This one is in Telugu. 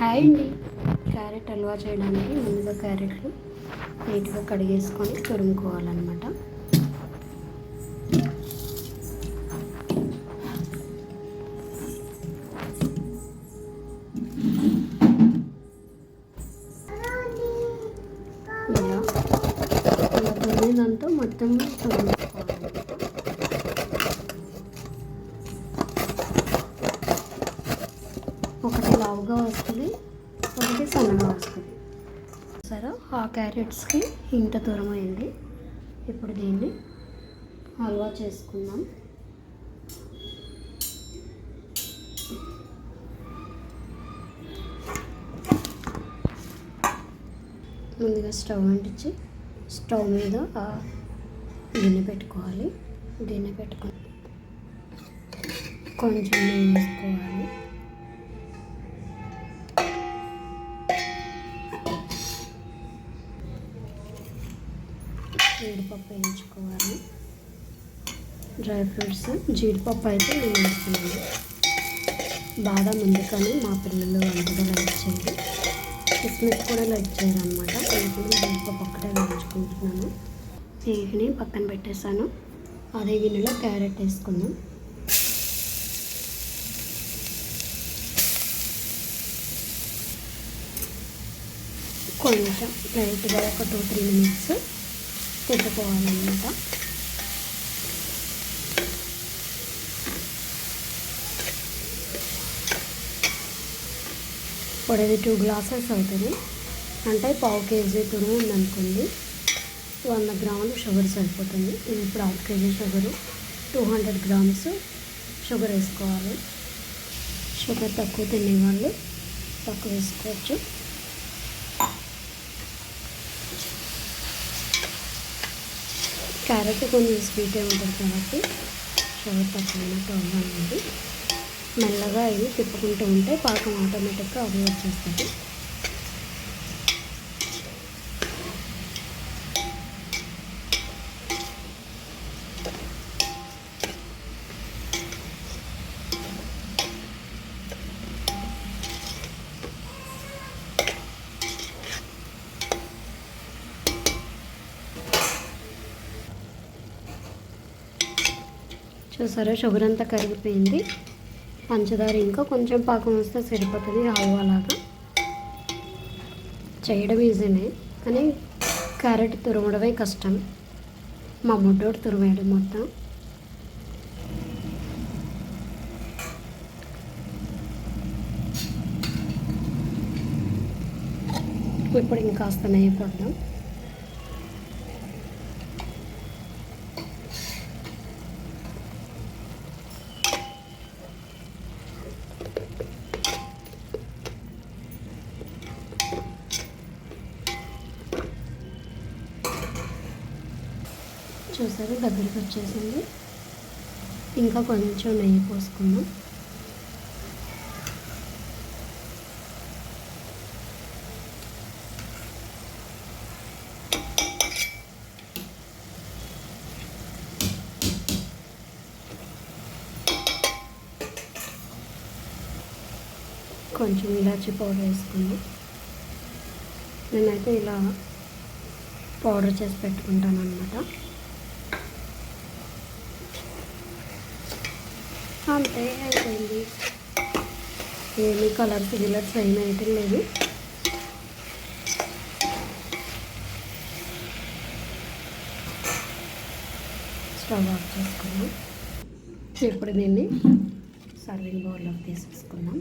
హాయ్ అండి. క్యారెట్ హల్వా చేయడానికి ముందుగా క్యారెట్లు నీట్గా కడిగేసుకొని తురుముకోవాలన్నమాట. ఇలా ఇలా మొత్తం తురుము ఒకటి వస్తుంది. ఒకటి సన్నగా వస్తుంది. సరే ఆ క్యారెట్స్కి ఇంత దూరం అయింది ఇప్పుడు దీన్ని హల్వా చేసుకుందాం. ముందుగా స్టవ్ అంటించి స్టవ్ మీద గిన్నె పెట్టుకోవాలి. గిన్నె పెట్టుకొని కొంచెం వేసుకోవాలి. జీడిపప్పు వేయించుకోవాలి. డ్రై ఫ్రూట్స్ జీడిపప్పు అయితే నేను వేస్తున్నాను బాదం ఉంది కానీ మా పిల్లలు అంతగా లైక్ చేయరు. కిస్మిస్ కూడా లైక్ చేయరు అనమాట అందుకని జీడిపప్పు ఒక్కటే వేయించుకుంటున్నాను. వీటిని పక్కన పెట్టేశాను. అదే గిన్నెలో క్యారెట్ వేసుకుందాం. కొంచెం లైట్గా ఒక టూ త్రీ మినిట్స్ తిప్పుకోవాలన్నమాట పొడవి టూ గ్లాసెస్ అవుతుంది. అంటే పావు కేజీ తురుము ఉందనుకోండి వంద గ్రాములు షుగర్ సరిపోతుంది. ఇది ఇప్పుడు half KG sugar two hundred grams sugar వేసుకోవాలి. షుగర్ తక్కువ తినేవాళ్ళు తక్కువ వేసుకోవచ్చు. క్యారెట్ కొంచెం స్వీటే ఉంటుంది కాబట్టి షుగర్ తక్కువైన ప్రాబ్లం ఉంది మెల్లగా ఇవి తిప్పుకుంటూ ఉంటే పాకం ఆటోమేటిక్గా అవి వచ్చేస్తుంది చూసారా షుగర్ అంతా కరిగిపోయింది. పంచదార ఇంకా కొంచెం పాకం వస్తే సరిపోతుంది హల్వాలాగా చేయడం ఈజీనే కానీ క్యారెట్ తురమడమే కష్టం. మా ముడ్డోడు తురిమేయడం మొత్తం. ఇప్పుడు ఇంకాస్త నెయ్యి కొడదాం చూసారు దగ్గరికి వచ్చేసింది. ఇంకా కొంచెం నెయ్యి పోసుకుందాం. కొంచెం ఇలాచి పౌడర్ వేసుకుందాం. నేనైతే ఇలా పౌడర్ చేసి పెట్టుకుంటాను అనమాట అంతే అయిపోయింది ఏమి కలర్స్ గిలర్స్ ఏమీ అయితే లేదు స్టవ్ ఆఫ్ చేసుకున్నాం ఇప్పుడు దీన్ని సర్వింగ్ బౌల్లోకి తీసేసుకున్నాం